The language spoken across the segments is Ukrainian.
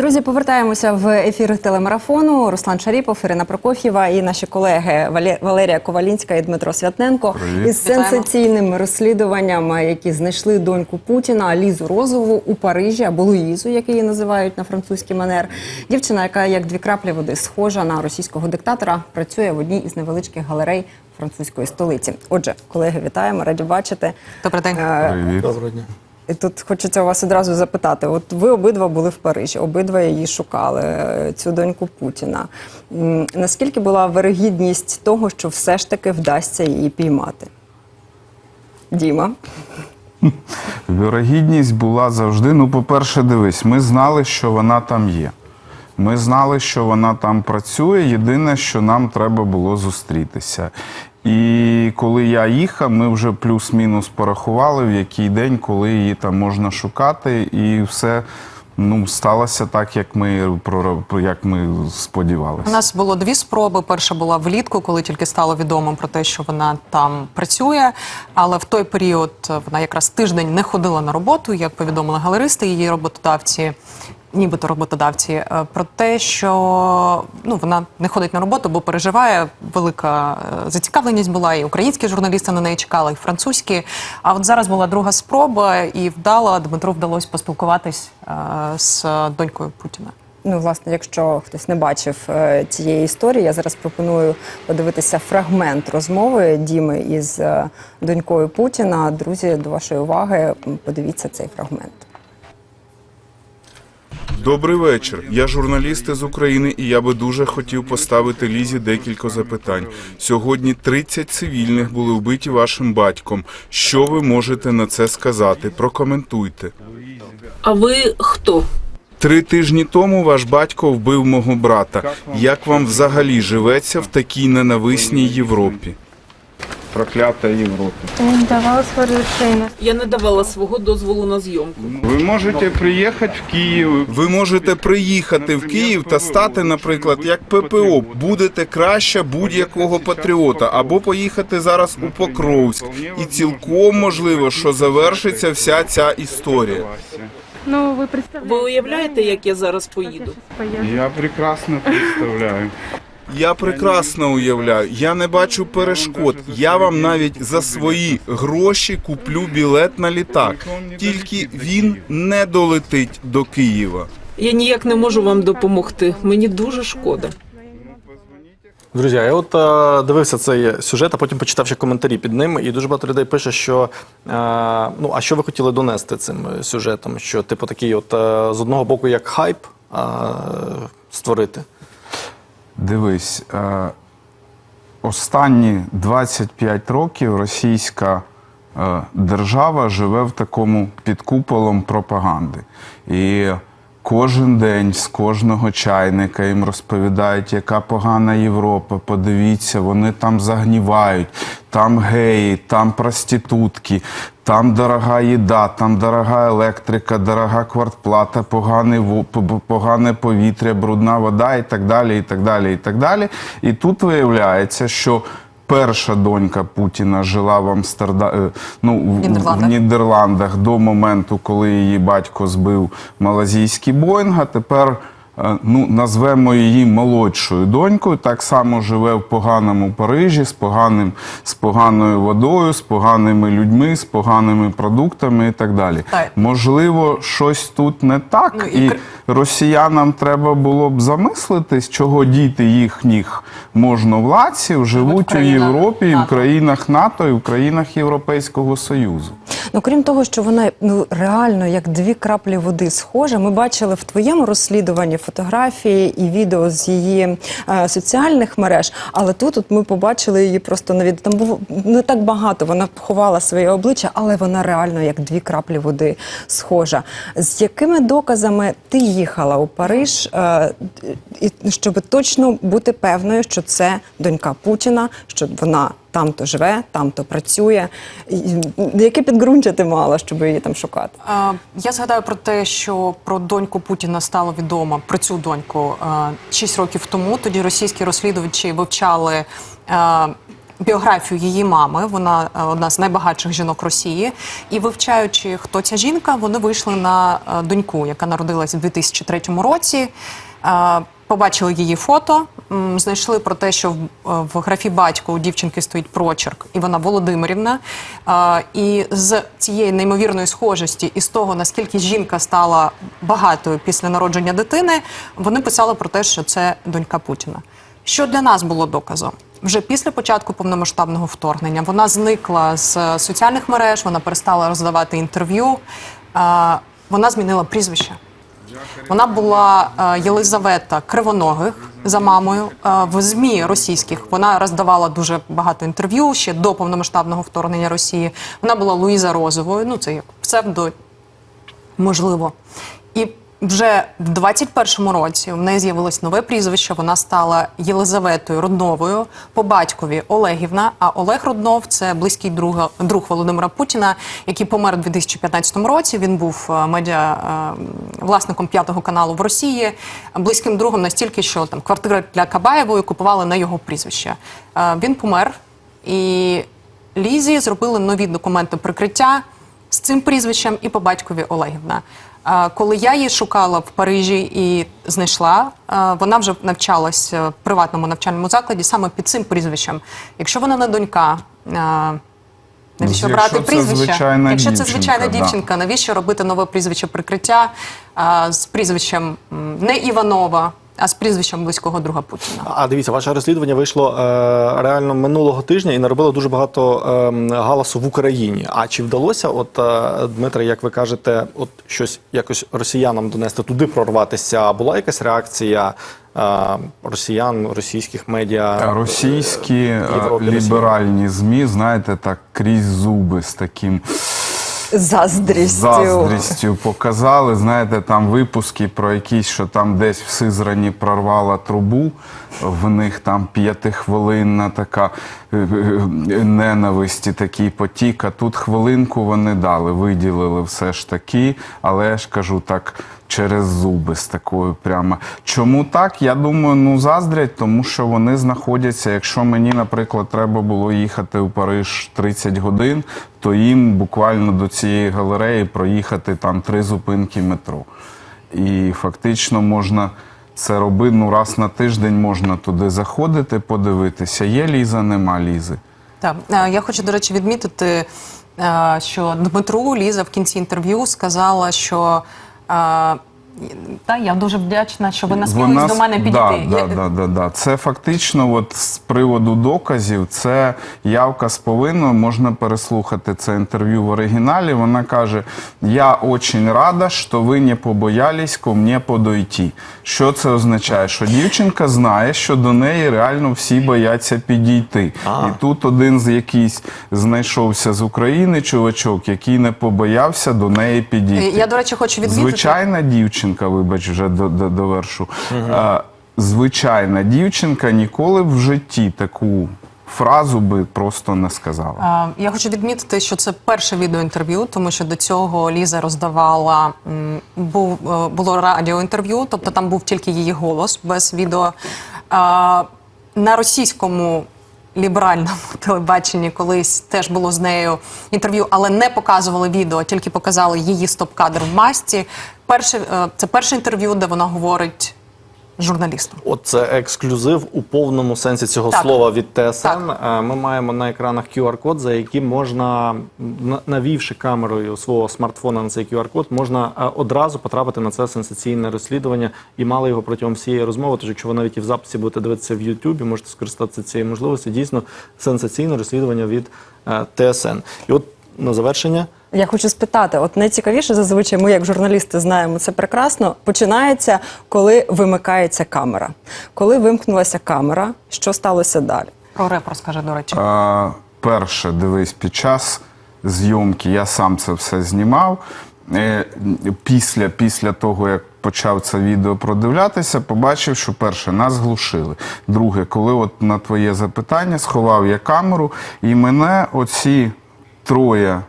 Друзі, повертаємося в ефір телемарафону. Руслан Шаріпов, Ірина Прокоф'єва і наші колеги Вале- Валерія Ковалінська і Дмитро Святненко із Вітаємо. сенсаційним розслідуванням, які знайшли доньку Путіна Лізу Розову у Парижі або Луїзу, як її називають на французький манер. Дівчина, яка як дві краплі води схожа на російського диктатора, працює в одній із невеличких галерей французької столиці. Отже, колеги, вітаємо, раді бачити. Добрий день. Е, Привіт. Доброго дня. І тут хочеться у вас одразу запитати: от ви обидва були в Парижі, обидва її шукали, е, цю доньку Путіна. Наскільки була вирогідність того, що все ж таки вдасться її піймати? Діма, Вірогідність була завжди. Ну, по-перше, дивись, ми знали, що вона там є. Ми знали, що вона там працює. Єдине, що нам треба було зустрітися. І коли я їхав, ми вже плюс-мінус порахували, в який день, коли її там можна шукати, і все ну, сталося так, як ми, як ми У сподівалися. нас було дві спроби. Перша була влітку, коли тільки стало відомо про те, що вона там працює. Але в той період вона якраз тиждень не ходила на роботу, як повідомили галеристи, її роботодавці. Нібито роботодавці е, про те, що ну вона не ходить на роботу, бо переживає. Велика е, зацікавленість була, і українські журналісти на неї чекали, і французькі. А от зараз була друга спроба, і вдала Дмитру вдалося поспілкуватись е, з донькою Путіна. ну власне, якщо хтось не бачив цієї історії, я зараз пропоную подивитися фрагмент розмови Діми із донькою Путіна. Друзі, до вашої уваги, подивіться цей фрагмент. Добрий вечір. Я журналіст із України, і я би дуже хотів поставити Лізі декілька запитань. Сьогодні 30 цивільних були вбиті вашим батьком. Що ви можете на це сказати? Прокоментуйте. А ви хто? Три тижні тому ваш батько вбив мого брата. Як вам взагалі живеться в такій ненависній Європі? Проклята Європа. Я не давала разрешение. Я не давала свого дозволу на зйомку. Ви можете приїхати в Київ. Ви можете приїхати в Київ та стати, наприклад, як ППО. Будете краще будь-якого патріота, або поїхати зараз у Покровськ. І цілком можливо, що завершиться вся ця історія. Ну, вы представляете. Ви уявляєте, як я зараз поїду? Я прекрасно представляю. Я прекрасно уявляю, я не бачу перешкод. Я вам навіть за свої гроші куплю білет на літак. Тільки він не долетить до Києва. Я ніяк не можу вам допомогти. Мені дуже шкода. Друзі, я от е, дивився цей сюжет, а потім почитав ще коментарі під ним, і дуже багато людей пише, що е, ну а що ви хотіли донести цим сюжетом? Що, типу, такий, от е, з одного боку, як хайп е, створити. Дивись, е, останні 25 років російська е, держава живе в такому під куполом пропаганди. І кожен день з кожного чайника їм розповідають, яка погана Європа. Подивіться, вони там загнівають, там геї, там проститутки, там дорога їда, там дорога електрика, дорога квартплата, поганий во- п- п- погане повітря, брудна вода і так далі. І так далі, і так далі. І тут виявляється, що перша донька Путіна жила в Амстерда... ну, в- в Нідерландах. Нідерландах до моменту, коли її батько збив малазійський Боїнг. А тепер е, ну, назвемо її молодшою донькою. Так само живе в поганому Парижі з поганим, з поганою водою, з поганими людьми, з поганими продуктами і так далі. Так. Можливо, щось тут не так, Ну, і і росіянам треба було б замислитись, чого діти їхніх можновладців живуть у Європі, і в країнах НАТО і в країнах Європейського Союзу. Ну, крім того, що вона ну реально як дві краплі води схожа. Ми бачили в твоєму розслідуванні фотографії і відео з її е, соціальних мереж. Але тут от ми побачили її просто на відео. Там було не так багато. Вона ховала своє обличчя, але вона реально як дві краплі води схожа. З якими доказами ти їхала у Париж, е, щоб точно бути певною, що це донька Путіна, що вона там то живе, там то працює. Яке підґрунтя ти мала, щоб її там шукати? Я згадаю про те, що про доньку Путіна стало відомо про цю доньку 6 років тому. Тоді російські розслідувачі вивчали. Біографію її мами, вона одна з найбагатших жінок Росії. І вивчаючи, хто ця жінка, вони вийшли на доньку, яка народилась у 2003 році. Побачили її фото, знайшли про те, що в, графі батько у дівчинки стоїть прочерк, і вона Володимирівна. І з цієї неймовірної схожості і з того, наскільки жінка стала багатою після народження дитини, вони писали про те, що це донька Путіна. Що для нас було доказом? Вже після початку повномасштабного вторгнення вона зникла з соціальних мереж, вона перестала роздавати інтерв'ю, вона змінила прізвище. Вона була е, Єлизавета Кривоногих за мамою е, в змі російських. Вона роздавала дуже багато інтерв'ю ще до повномасштабного вторгнення Росії. Вона була Луїза Розовою. Ну це як псевдо можливо. І вже в 21-му році в неї з'явилось нове прізвище. Вона стала Єлизаветою Рудновою по батькові Олегівна. А Олег Руднов це близький друг, друг Володимира Путіна, який помер у 2015 році. Він був е, медіа е, власником п'ятого каналу в Росії, близьким другом настільки, що там квартира для Кабаєвої купували на його прізвище. Е, Він помер і Лізі зробили нові документи прикриття з цим прізвищем і по батькові Олегівна. Е, Коли я її шукала в Парижі і знайшла, е, вона вже навчалась в приватному навчальному закладі саме під цим прізвищем. Якщо вона не донька, е, навіщо Якщо брати це прізвище? Якщо це звичайна да. дівчинка, навіщо робити нове прізвище прикриття е, з прізвищем не Іванова, а з прізвищем близького друга Путіна? А дивіться, ваше розслідування вийшло е, реально минулого тижня і наробило дуже багато е, галасу в Україні. А чи вдалося, от е, Дмитре, як ви кажете, от щось якось росіянам донести туди прорватися? Була якась реакція е, росіян, російських медіа? Російські е, Європі, ліберальні ЗМІ, знаєте, так крізь зуби з таким Заздрістю. заздрістю показали. Знаєте, там випуски про якісь, що там десь в Сизрані прорвала трубу. В них там п'ятихвилинна така е, е, ненависті, такий потік. А тут хвилинку вони дали, виділили все ж таки, але я ж кажу так. Через зуби з такою прямо. Чому так? Я думаю, ну заздрять, тому що вони знаходяться. Якщо мені, наприклад, треба було їхати у Париж 30 годин, то їм буквально до цієї галереї проїхати там три зупинки метро. І фактично можна це роби ну, раз на тиждень можна туди заходити, подивитися. Є ліза, нема лізи. Так, Е, я хочу, до речі, відмітити, е, що Дмитру Ліза в кінці інтерв'ю сказала, що е, та, я дуже вдячна, що ви насмілились до мене підійти. Да, Я- да, да, да, да. Це фактично, от з приводу доказів, це явка з повинною. Можна переслухати це інтерв'ю в оригіналі. Вона каже: Я дуже рада, що ви не побоялись ко мені подойти. Що це означає? Що дівчинка знає, що до неї реально всі бояться підійти. А. І тут один з якийсь знайшовся з України чувачок, який не побоявся до неї підійти. Я, до речі, хочу відмітити. Звичайна дівчинка, вибач, вже до, до, довершу. А, звичайна дівчинка ніколи в житті таку фразу би просто не сказала. Я хочу відмітити, що це перше відеоінтерв'ю, тому що до цього Ліза роздавала був е, було радіоінтерв'ю, тобто там був тільки її голос без відео. На російському ліберальному телебаченні колись теж було з нею інтерв'ю, але не показували відео, тільки показали її стоп-кадр в масці. Перше е, це перше інтерв'ю, де вона говорить журналістам. От це ексклюзив у повному сенсі цього Так. слова від ТСН. Так. Е, Ми маємо на екранах QR-код, за яким можна, на- навівши камерою свого смартфона на цей QR-код, можна е, одразу потрапити на це сенсаційне розслідування і мали його протягом всієї розмови. Тож, якщо ви навіть і в записі будете дивитися в Ютубі, можете скористатися цією можливістю. Дійсно сенсаційне розслідування від ТСН. І от на завершення. Я хочу спитати: от найцікавіше зазвичай ми, як журналісти, знаємо це прекрасно. Починається, коли вимикається камера. Коли вимкнулася камера, що сталося далі? Про реп розкаже, до речі. А, перше, дивись, під час зйомки я сам це все знімав. Е, Після, після того, як почав це відео продивлятися, побачив, що перше, нас глушили. Друге, коли от на твоє запитання сховав я камеру, і мене оці троє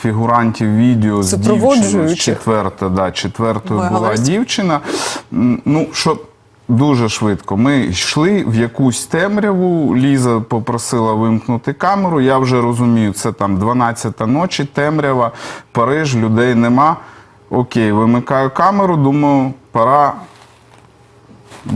фігурантів відео з дівчиною, четверта, да, четвертою Двоє була дівчина. Ну, що дуже швидко. Ми йшли в якусь темряву. Ліза попросила вимкнути камеру. Я вже розумію, це там 12 ночі, темрява, Париж, людей нема. Окей, вимикаю камеру, думаю, пора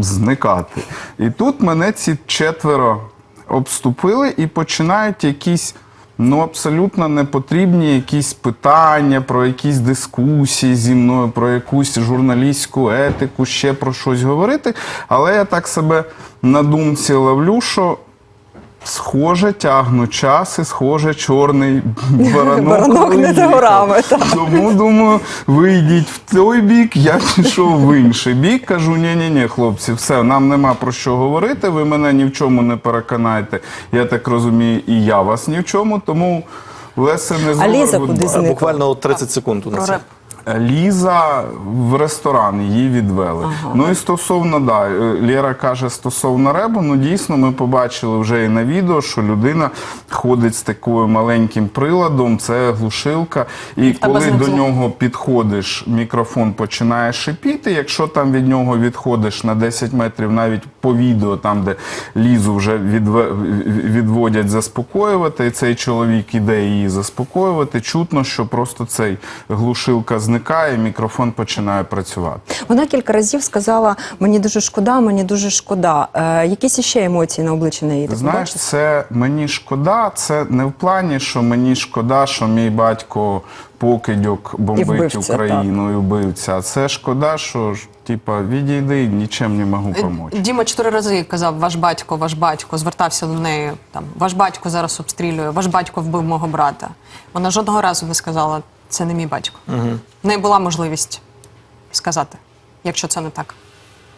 зникати. І тут мене ці четверо обступили і починають якісь. Ну, абсолютно не потрібні якісь питання про якісь дискусії зі мною, про якусь журналістську етику, ще про щось говорити. Але я так себе на думці ловлю, що схоже, тягну час і схоже, чорний баранок. Баранок не за горами. Тому думаю, ви йдіть в той бік, я пішов в інший бік. Кажу, ні, ні, ні, хлопці, все, нам нема про що говорити. Ви мене ні в чому не переконаєте. Я так розумію, і я вас ні в чому, тому Леся не А знову куди будь- зникла? Буквально от 30 секунд у Про нас. Реп. Ліза в ресторан її відвели. Ну і стосовно да, е, Лєра каже стосовно ребу. Ну дійсно ми побачили вже і на відео, що людина ходить з такою маленьким приладом, це глушилка. І коли до нього підходиш, мікрофон починає шипіти. Якщо там від нього відходиш на 10 метрів, навіть по відео, там де Лізу вже відводять заспокоювати, і цей чоловік іде її заспокоювати. Чутно, що просто цей глушилка зникає, мікрофон починає працювати. Вона кілька разів сказала: мені дуже шкода, мені дуже шкода. Е, якісь іще емоції на обличчі неї ти знаєш, побачив? це мені шкода. Це не в плані, що мені шкода, що мій батько покидьок бомбить вбивця, Україну і вбивця. Це шкода, що типа, відійди, нічим не можу допомогти. Діма чотири рази казав ваш батько, ваш батько, звертався до неї. Там ваш батько зараз обстрілює, ваш батько вбив мого брата. Вона жодного разу не сказала, це не мій батько. Угу. В неї була можливість сказати, якщо це не так.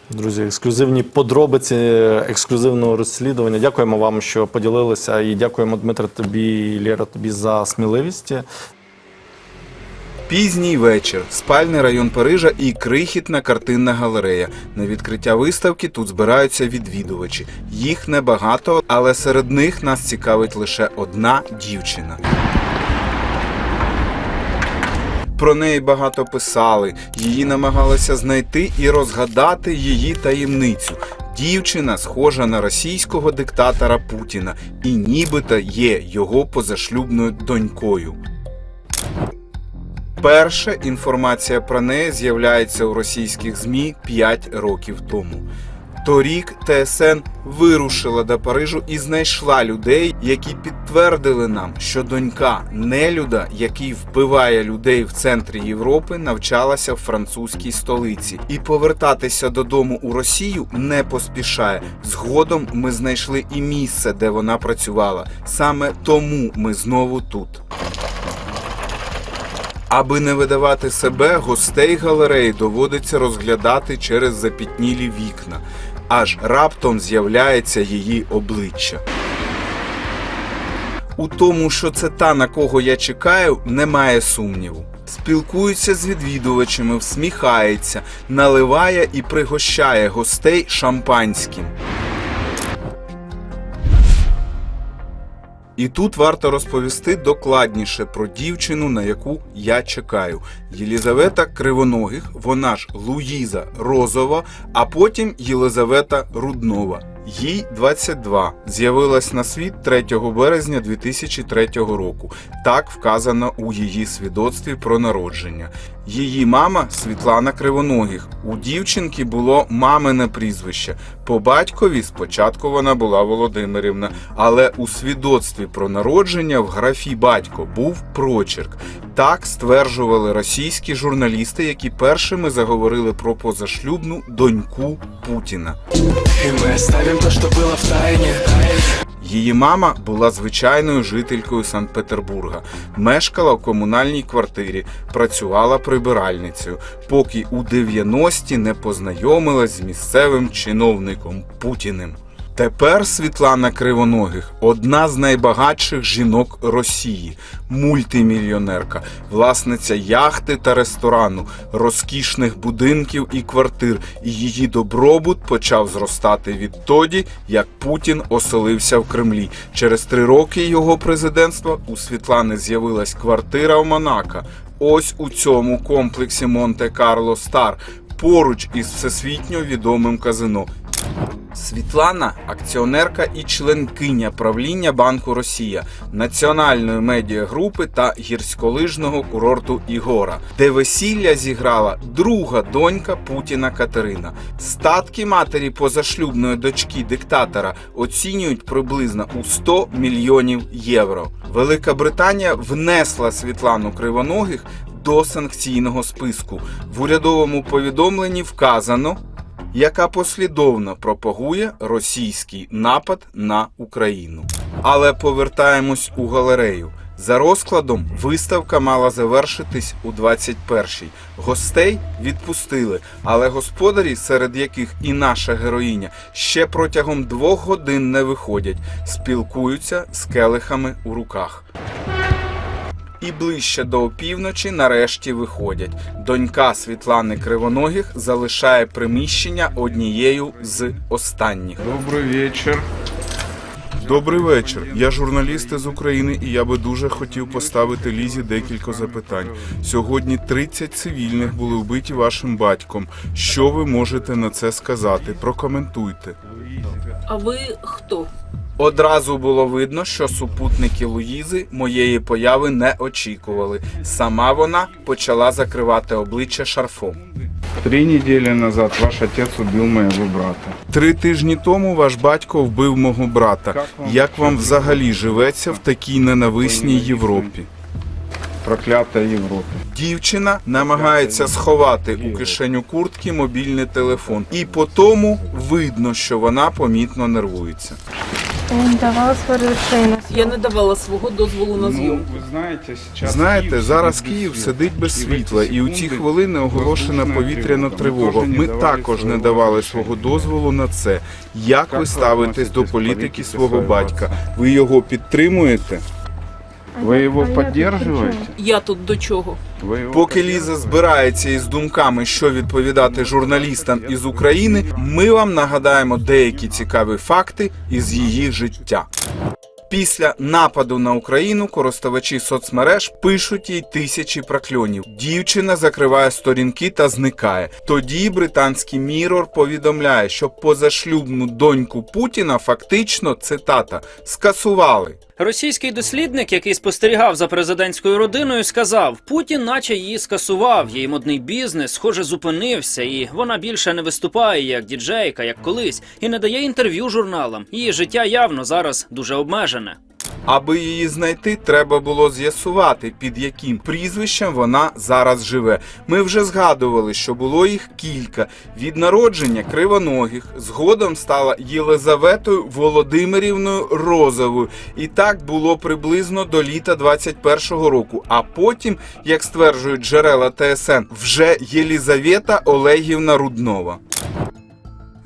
Друзі, ексклюзивні подробиці ексклюзивного розслідування. Дякуємо вам, що поділилися, і дякуємо Дмитре тобі, і Лєра, тобі за сміливість. Пізній вечір, спальний район Парижа і крихітна картинна галерея. На відкриття виставки тут збираються відвідувачі. Їх небагато, але серед них нас цікавить лише одна дівчина. Про неї багато писали, її намагалися знайти і розгадати її таємницю. Дівчина схожа на російського диктатора Путіна і нібито є його позашлюбною донькою. Перша інформація про неї з'являється у російських ЗМІ 5 років тому. Торік ТСН вирушила до Парижу і знайшла людей, які підтвердили нам, що донька нелюда, який вбиває людей в центрі Європи, навчалася в французькій столиці, і повертатися додому у Росію не поспішає. Згодом ми знайшли і місце, де вона працювала. Саме тому ми знову тут. Аби не видавати себе, гостей галереї доводиться розглядати через запітнілі вікна. Аж раптом з'являється її обличчя. У тому, що це та, на кого я чекаю, немає сумніву. Спілкується з відвідувачами, всміхається, наливає і пригощає гостей шампанським. І тут варто розповісти докладніше про дівчину, на яку я чекаю. Єлізавета Кривоногих, вона ж Луїза Розова, а потім Єлизавета Руднова. Їй 22. З'явилась на світ 3 березня 2003 року. Так вказано у її свідоцтві про народження. Її мама Світлана Кривоногих. У дівчинки було мамине прізвище. По батькові спочатку вона була Володимирівна, але у свідоцтві про народження в графі батько був прочерк. Так стверджували російські журналісти, які першими заговорили про позашлюбну доньку Путіна. И мы оставим то, что было в тайне. Її мама була звичайною жителькою Санкт-Петербурга, мешкала в комунальній квартирі, працювала прибиральницею, поки у 90-ті не познайомилась з місцевим чиновником Путіним. Тепер Світлана Кривоногих одна з найбагатших жінок Росії, мультимільйонерка, власниця яхти та ресторану, розкішних будинків і квартир. І її добробут почав зростати відтоді, як Путін оселився в Кремлі. Через три роки його президентства у Світлани з'явилась квартира в Монако. Ось у цьому комплексі Монте-Карло Стар, поруч із всесвітньо відомим казино. Світлана акціонерка і членкиня правління Банку Росія, національної медіагрупи та гірськолижного курорту Ігора, де весілля зіграла друга донька Путіна Катерина. Статки матері позашлюбної дочки диктатора оцінюють приблизно у 100 мільйонів євро. Велика Британія внесла Світлану Кривоногих до санкційного списку. В урядовому повідомленні вказано яка послідовно пропагує російський напад на Україну. Але повертаємось у галерею. За розкладом виставка мала завершитись у 21-й. Гостей відпустили, але господарі, серед яких і наша героїня, ще протягом двох годин не виходять, спілкуються з келихами у руках. І ближче до опівночі нарешті виходять. Донька Світлани Кривоногих залишає приміщення однією з останніх. Добрий вечір. Добрий вечір. Я журналіст із України, і я би дуже хотів поставити Лізі декілька запитань. Сьогодні 30 цивільних були вбиті вашим батьком. Що ви можете на це сказати? Прокоментуйте. А ви хто? Одразу було видно, що супутники Луїзи моєї появи не очікували. Сама вона почала закривати обличчя шарфом. Три недели назад ваш отец убил моего брата. Три тижні тому ваш батько вбив мого брата. Як вам взагалі живеться в такій ненависній Європі? Проклятая Европа. Дівчина намагається сховати у кишеню куртки мобільний телефон, і по тому видно, що вона помітно нервується. Я не давала свое разрешение Я не давала свого дозволу на Ну, зйомку. ви знаєте, сейчас Знаєте, зараз Київ сидить без світла, і у ці хвилини оголошена повітряна тривога. Ми також не давали свого дозволу на це. Як ви ви ставитесь до політики свого батька? Ви його підтримуєте? Ви його А я тут підтримуєте? Я тут до чого? Поки Ліза збирається із думками, що відповідати журналістам із України, ми вам нагадаємо деякі цікаві факти із її життя. Після нападу на Україну користувачі соцмереж пишуть їй тисячі прокльонів. Дівчина закриває сторінки та зникає. Тоді британський Мірор повідомляє, що позашлюбну доньку Путіна фактично цитата скасували. Російський дослідник, який спостерігав за президентською родиною, сказав: Путін, наче її скасував, її модний бізнес, схоже, зупинився, і вона більше не виступає як діджейка, як колись, і не дає інтерв'ю журналам. Її життя явно зараз дуже обмежене. Аби її знайти, треба було з'ясувати, під яким прізвищем вона зараз живе. Ми вже згадували, що було їх кілька. Від народження кривоногих згодом стала Єлизаветою Володимирівною Розовою. І так було приблизно до літа 21-го року. А потім, як стверджують джерела ТСН, вже Єлізавета Олегівна Руднова.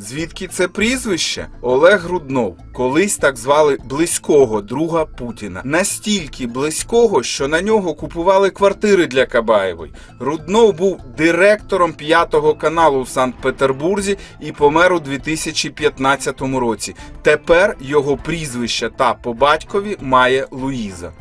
Звідки це прізвище? Олег Руднов. Колись так звали близького друга Путіна. Настільки близького, що на нього купували квартири для Кабаєвої. Руднов був директором п'ятого каналу в Санкт-Петербурзі і помер у 2015 році. Тепер його прізвище та по батькові має Луїза.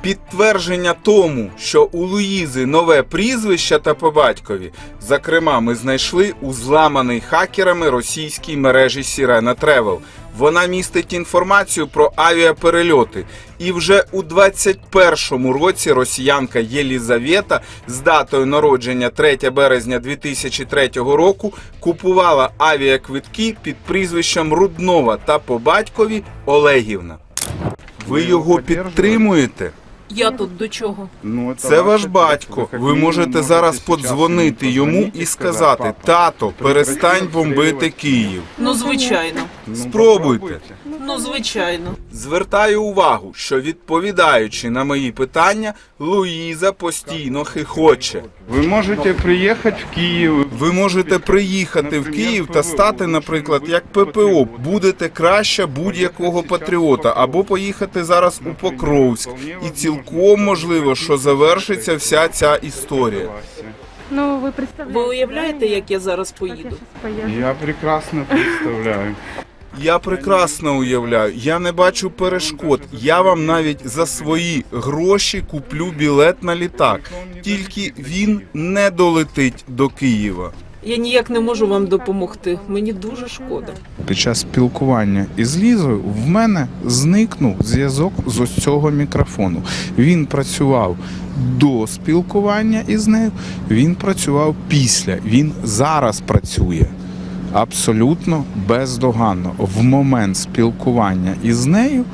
Підтвердження тому, що у Луїзи нове прізвище та по батькові, зокрема, ми знайшли у зламаний хакерами російській мережі Sirena Travel. Вона містить інформацію про авіаперельоти. І вже у 21-му році росіянка Єлізавета з датою народження 3 березня 2003 року купувала авіаквитки під прізвищем Руднова та по батькові Олегівна. Ви його підтримуєте? Я тут до чого? Ну, Це ваш батько. Ви можете зараз подзвонити йому і сказати: тато, перестань бомбити Київ. Ну, звичайно. Спробуйте. Ну, звичайно. Звертаю увагу, що відповідаючи на мої питання, Луїза постійно хихоче. Ви можете приїхати в Київ. Ви можете приїхати в Київ та стати, наприклад, як ППО. Будете краще будь-якого патріота, або поїхати зараз у Покровськ. І цілком можливо, що завершиться вся ця історія. Ну, ви представляєте? Ви уявляєте, як я зараз поїду? Я прекрасно представляю. Я прекрасно уявляю, я не бачу перешкод. Я вам навіть за свої гроші куплю білет на літак. Тільки він не долетить до Києва. Я ніяк не можу вам допомогти. Мені дуже шкода. Під час спілкування із Лізою в мене зникнув зв'язок з ось цього мікрофону. Він працював до спілкування із нею, він працював після. Він зараз працює. Абсолютно бездоганно. В момент спілкування із нею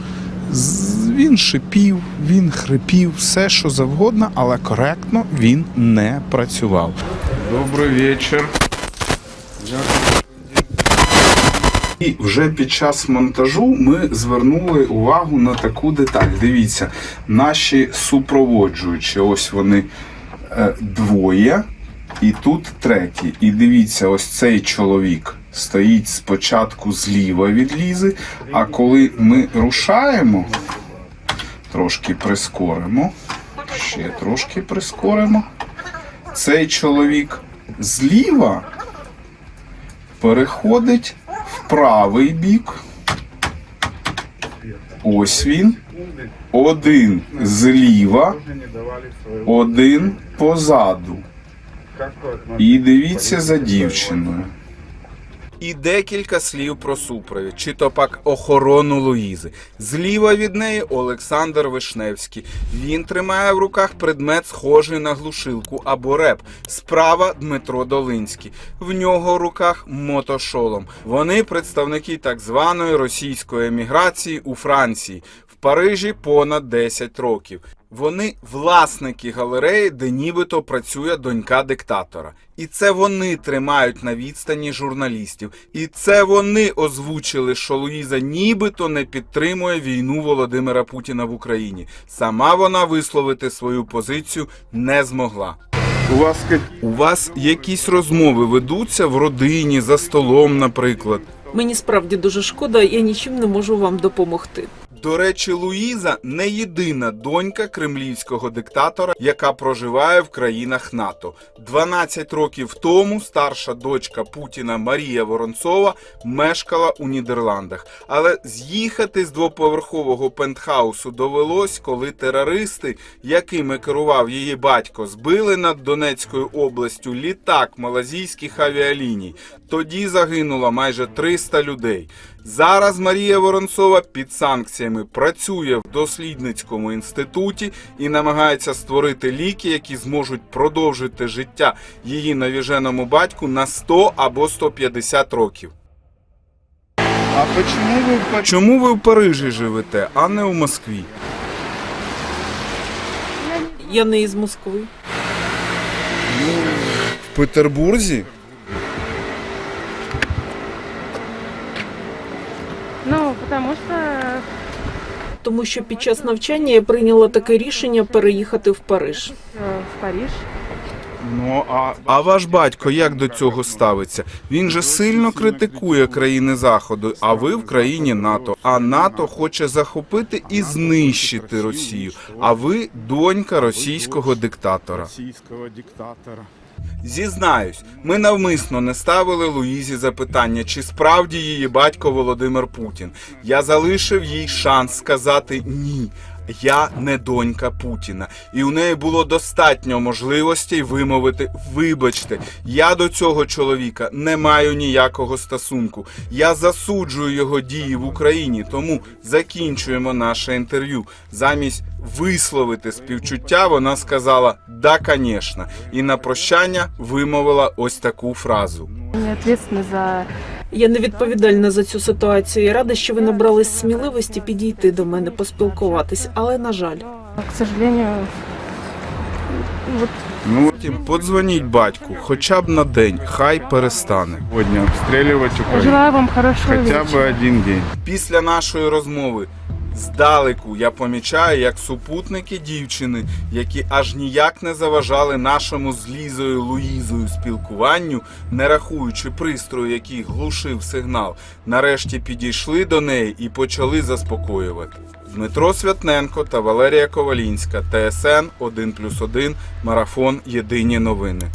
він шипів, він хрипів, все що завгодно, але коректно він не працював. Добрий вечір. І вже під час монтажу ми звернули увагу на таку деталь. Дивіться, наші супроводжуючі, ось вони е, двоє, і тут третій. І дивіться, ось цей чоловік стоїть спочатку зліва від лізи, а коли ми рушаємо, трошки прискоримо, ще трошки прискоримо. Цей чоловік зліва переходить в правий бік. Ось він. Один зліва, один позаду. І дивіться за дівчиною. І декілька слів про супровід, чи то пак охорону Луїзи. Зліва від неї Олександр Вишневський. Він тримає в руках предмет, схожий на глушилку або реп. Справа Дмитро Долинський. В нього в руках мотошолом. Вони представники так званої російської еміграції у Франції. В Парижі понад 10 років. Вони власники галереї, де нібито працює донька диктатора. І це вони тримають на відстані журналістів. І це вони озвучили, що Луїза нібито не підтримує війну Володимира Путіна в Україні. Сама вона висловити свою позицію не змогла. У вас У вас якісь розмови ведуться в родині, за столом, наприклад. Мені справді дуже шкода, я нічим не можу вам допомогти. До речі, Луїза не єдина донька кремлівського диктатора, яка проживає в країнах НАТО. 12 років тому старша дочка Путіна Марія Воронцова мешкала у Нідерландах. Але з'їхати з двоповерхового пентхаусу довелось, коли терористи, якими керував її батько, збили над Донецькою областю літак малазійських авіаліній. Тоді загинуло майже 300 людей. Зараз Марія Воронцова під санкціями працює в дослідницькому інституті і намагається створити ліки, які зможуть продовжити життя її навіженому батьку на 100 або 150 років. А почему ви Чому ви в Парижі живете, а не у Москві? Я не із Москви. В Петербурзі? Потому что Тому що під час навчання я прийняла таке рішення переїхати в Париж. э, в Париж. Ну а А ваш батько як до цього ставиться? Він же сильно критикує країни Заходу, а ви в країні НАТО. А НАТО хоче захопити і знищити Росію. А ви донька російського диктатора. Зізнаюсь, ми навмисно не ставили Луїзі запитання, чи справді її батько Володимир Путін. Я залишив їй шанс сказати ні. Я не донька Путіна, і у неї було достатньо можливостей вимовити вибачте, я до цього чоловіка не маю ніякого стосунку. Я засуджую його дії в Україні, тому закінчуємо наше інтерв'ю. Замість висловити співчуття, вона сказала да, конечно, і на прощання вимовила ось таку фразу. Они ответственны за... Я не відповідальна за цю ситуацію. Я рада, що ви набрались сміливості підійти до мене, поспілкуватись, але на жаль. К сожалению, вот Ну потім подзвоніть батьку, хоча б на день, хай перестане. Сьогодні обстрілювати Україну. желаю вам хорошего Хоча б один день. Після нашої розмови Здалеку я помічаю, як супутники дівчини, які аж ніяк не заважали нашому з Лізою Луїзою спілкуванню, не рахуючи пристрою, який глушив сигнал, нарешті підійшли до неї і почали заспокоювати. Дмитро Святненко та Валерія Ковалінська, ТСН 1+,1, Марафон Єдині новини.